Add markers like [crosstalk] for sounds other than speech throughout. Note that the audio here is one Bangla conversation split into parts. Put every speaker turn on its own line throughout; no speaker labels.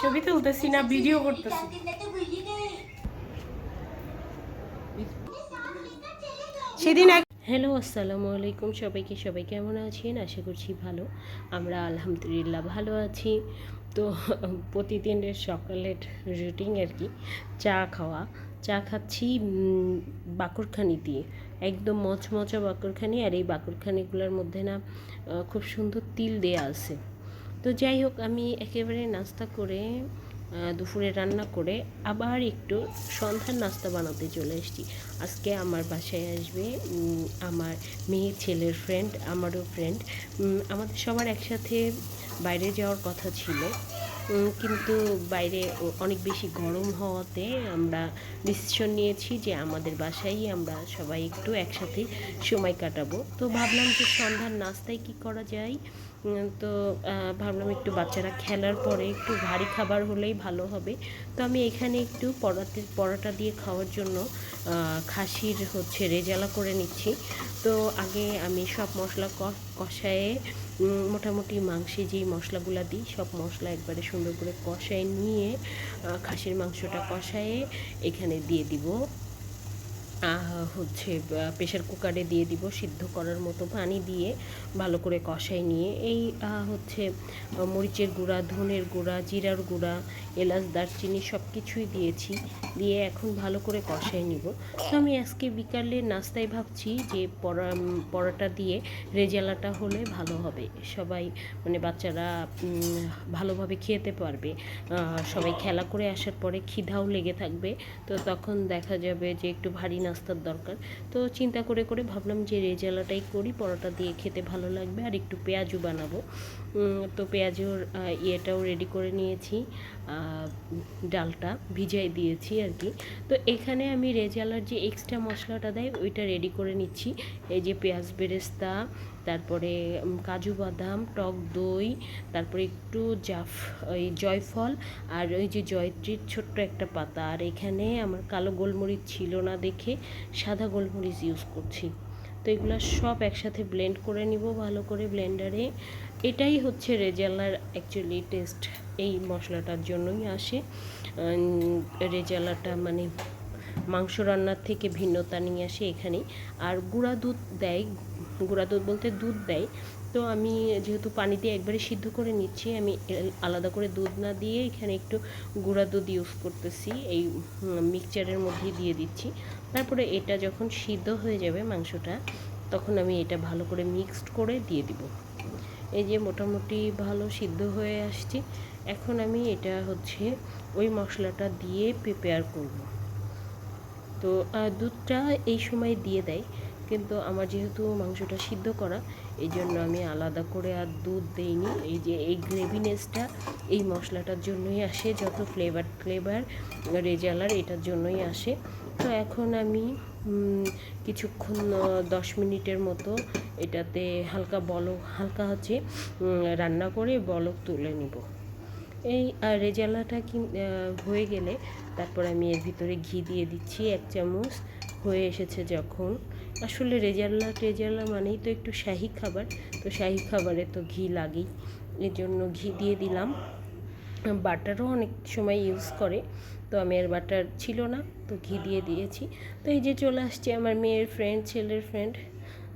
ছবি তুলতেছি না ভিডিও করতেছি। সেদিন হ্যালো আসসালামু আলাইকুম সবাইকে। সবাই কেমন আছেন? আশা করছি ভালো। আমরা আলহামদুলিল্লাহ ভালো আছি। তো প্রতিদিনের সকালের রুটিন আর কি, চা খাওয়া। চা খাচ্ছি বাকরখানি দিয়ে। একদম মচমচা বাকরখানি আর এই বাকরখানিগুলোর মধ্যে না খুব সুন্দর তিল দেয়া আছে। তো যাই হোক আমি একেবারে নাস্তা করে দুপুরে রান্না করে আবার একটু সন্ধ্যার নাস্তা বানাতে চলে এসেছি আজকে আমার বাসায় আসবে আমার মেয়ে, ছেলের ফ্রেন্ড আমারও ফ্রেন্ড আমাদের সবার একসাথে বাইরে যাওয়ার কথা ছিল কিন্তু বাইরে অনেক বেশি গরম হওয়াতে আমরা ডিসিশন নিয়েছি যে আমাদের বাসায় আমরা সবাই একটু একসাথে সময় কাটাবো। তো ভাবলাম যে সন্ধ্যার নাস্তায় কি করা যায়? তো ভাবলাম একটু বাচ্চারা খেলার পরে একটু ভারী খাবার হলেই ভালো হবে। তো আমি এখানে একটু পরাতে, পরোটা দিয়ে খাওয়ার জন্য খাসির হচ্ছে রেজালা করে নিচ্ছি। তো আগে আমি সব মশলা কষায়ে মোটামুটি মাংসে যেই মশলাগুলো দিই, সব মশলা একবারে সুন্দর করে কষায় নিয়ে খাসির মাংসটা কষায়ে এখানে দিয়ে দিব। হচ্ছে প্রেশার কুকারে দিয়ে দিব, সিদ্ধ করার মতো পানি দিয়ে ভালো করে কষাই নিয়ে। এই হচ্ছে, মরিচের গুঁড়া, ধনের গুঁড়া, জিরার গুঁড়া, এলাচ, দারচিনি সব কিছুই দিয়েছি, দিয়ে এখন ভালো করে কষাই নিব। তো আমি আজকে বিকালে নাস্তায় ভাবছি যে পরা পরোটা দিয়ে রেজালাটা হলে ভালো হবে। সবাই মানে বাচ্চারা ভালোভাবে খেতে পারবে। সবাই খেলা করে আসার পরে খিদাও লেগে থাকবে। তো তখন দেখা যাবে যে একটু ভারী নাস্তার দরকার। তো চিন্তা করে করে ভাবলাম যে রেজালাটাই করি, পরোটা দিয়ে খেতে ভালো লাগবে, আর একটু পেঁয়াজও বানাবো। তো পেঁয়াজের ইয়েটাও রেডি করে নিয়েছি ডালটা ভিজাই দিয়েছি আর কি। তো এখানে আমি রেজালার যে এক্সট্রা মশলাটা দেয়, ওইটা রেডি করে নিচ্ছি। এই যে পেঁয়াজ বেরেস্তা, তারপরে কাজু বাদাম, টক দই, তারপরে একটু জাফ, ওই জয়ফল, আর ওই যে জয়ত্রীর ছোট্ট একটা পাতা। আর এখানে আমার কালো গোলমরিচ ছিল না দেখে সাদা গোলমরিচ ইউজ করছি। তো এগুলো সব একসাথে ব্লেন্ড করে নিব, ভালো করে ব্লেন্ডারে এটাই হচ্ছে রেজালার অ্যাকচুয়ালি টেস্ট এই মশলাটার জন্যই আসে। রেজালাটা মানে মাংস রান্নার থেকে ভিন্নতা নিয়ে আসে এখানেই আর গুঁড়া দুধ দেয়, গুঁড়া দুধ বলতে দুধ দেয় তো আমি যেহেতু পানি দিয়ে একবারে সিদ্ধ করে নিচ্ছি, আমি আলাদা করে দুধ না দিয়ে এখানে একটু গুঁড়া দুধ ইউজ করতেছি, এই মিক্সচারের মধ্যেই দিয়ে দিচ্ছি। তারপরে এটা যখন সিদ্ধ হয়ে যাবে মাংসটা, তখন আমি এটা ভালো করে মিক্সড করে দিয়ে দিব। এই যে মোটামুটি ভালো সিদ্ধ হয়ে আসছে, এখন আমি এটা হচ্ছে ওই মশলাটা দিয়ে প্রিপেয়ার করব। তো দুধটা এই সময় দিয়ে দেয়। কিন্তু আমার যেহেতু মাংসটা সিদ্ধ করা, এই জন্য আমি আলাদা করে আর দুধ দেইনি। এই যে এই গ্রেভিনেসটা এই মশলাটার জন্যই আসে, যত ফ্লেভার ফ্লেভার রেজালার এটার জন্যই আসে। তো এখন আমি কিছুক্ষণ দশ মিনিটের মতো এটাতে হালকা বলক, হালকা হচ্ছে রান্না করে বলক তুলে নিব। এই রেজালাটা কি হয়ে গেলে তারপর আমি এর ভিতরে ঘি দিয়ে দিচ্ছি এক চামচ। হয়ে এসেছে যখন। আসলে রেজাল্লা টেজাল্লা মানেই তো একটু শাহি খাবার। তো শাহি খাবারে তো ঘি লাগেই। এর জন্য ঘি দিয়ে দিলাম। বাটারও অনেক সময় ইউজ করে। তো আমি আর বাটার ছিল না। তো ঘি দিয়ে দিয়েছি। তো এই যে চলে আসছে আমার মেয়ের ফ্রেন্ড ছেলের ফ্রেন্ড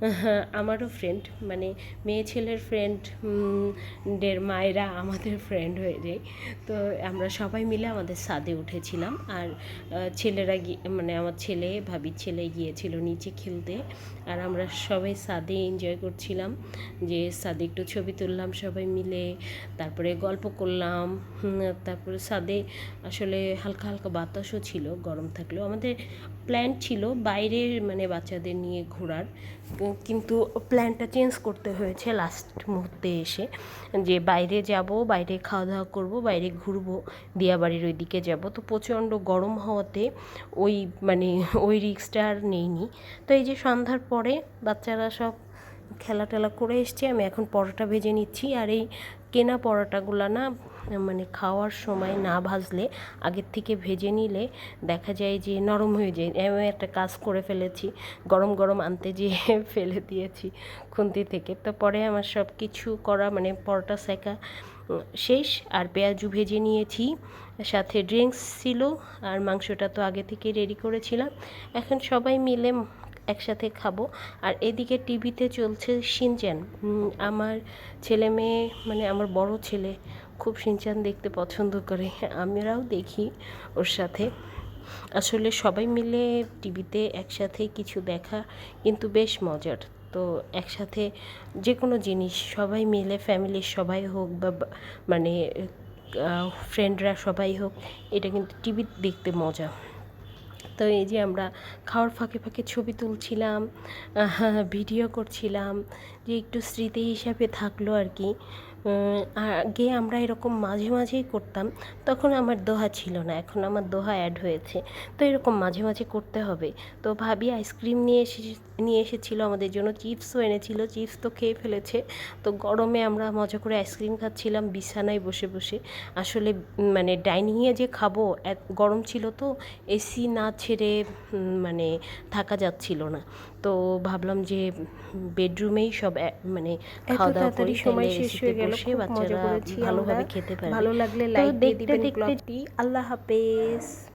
[laughs] আমারও ফ্রেন্ড মানে মেয়ে ছেলের ফ্রেন্ড দের মায়েরা আমাদের ফ্রেন্ড হয়ে যায়। তো আমরা সবাই মিলে আমাদের সাদে উঠেছিলাম আর ছেলেরা গিয়ে মানে আমার ছেলে, ভাবির ছেলে গিয়েছিল নিচে খেলতে। আর আমরা সবাই সাদে এনজয় করছিলাম, যে সাদে একটু ছবি তুললাম সবাই মিলে, তারপরে গল্প করলাম তারপরে সাদে আসলে হালকা হালকা বাতাসও ছিল, গরম থাকলেও। আমাদের প্ল্যান ছিল বাইরের মানে বাচ্চাদের নিয়ে ঘোরার কিন্তু প্ল্যানটা চেঞ্জ করতে হয়েছে লাস্ট মুহূর্তে এসে, যে বাইরে যাব, বাইরে খাওয়া দাওয়া করব, বাইরে ঘুরবো, দিয়াবাড়ির ওই দিকে যাব। তো প্রচণ্ড গরম হওয়াতে ওই মানে [laughs] ওই রিক্সটা আর নেইনি। তো এই যে সন্ধ্যার পরে বাচ্চারা সব খেলা টেলা করে এসছে, আমি এখন পরোটা ভেজে নিচ্ছি। আর এই কেনা পরোটাগুলো না মানে খাওয়ার সময় না ভাজলে, আগের থেকে ভেজে নিলে দেখা যায় যে নরম হয়ে যায়। আমি একটা কাজ করে ফেলেছি, গরম গরম আনতে যেয়ে [laughs] ফেলে দিয়েছি খুন্তি থেকে। তো পরে আমার সব কিছু করা মানে পরোটা সেকা, শেষ। আর পেঁয়াজু ভেজে নিয়েছি। সাথে ড্রিঙ্কস ছিল, আর মাংসটা তো আগে থেকে রেডি করেছিলাম। এখন সবাই মিলে একসাথে খাব। আর এদিকে টিভিতে চলছে সিনচ্যান। আমার ছেলে মেয়ে মানে আমার বড় ছেলে খুব সিনচ্যান দেখতে পছন্দ করে। আমরাও দেখি ওর সাথে। আসলে সবাই মিলে টিভিতে একসাথে কিছু দেখা কিন্তু বেশ মজার। তো একসাথে যে কোনো জিনিস, সবাই মিলে ফ্যামিলির সবাই হোক বা- মানে ফ্রেন্ডরা সবাই হোক, এটা কিন্তু টিভি দেখতে মজা। তো এই যে আমরা খাওয়ার ফাঁকে ফাঁকে ছবি তুলছিলাম ভিডিও করছিলাম যে একটু স্মৃতি হিসাবে থাকল আর কি। আগে আমরা এরকম মাঝে মাঝেই করতাম তখন আমার দোহা ছিল না এখন আমার দোহা অ্যাড হয়েছে। তো এরকম মাঝে মাঝে করতে হবে। তো ভাবি আইসক্রিম নিয়ে এসে নিয়ে এসেছিল আমাদের জন্য চিপসও এনেছিল চিপস তো খেয়ে ফেলেছে। তো গরমে আমরা মজা করে আইসক্রিম খাচ্ছিলাম বিছানায় বসে বসে। আসলে মানে ডাইনিংয়ে যে খাব গরম ছিল তো এসি না ছেড়ে মানে থাকা যাচ্ছিল না। তো ভাবলাম যে বেডরুমেই সব মানে খাওয়া দাওয়া করি
সময় শেষ হয়ে গেল
বসে বাচ্চারা ভালোভাবে খেতে পারবে।
ভালো লাগলে লাইক দিয়ে দিবেন ব্লগটি আল্লাহ হাফেজ।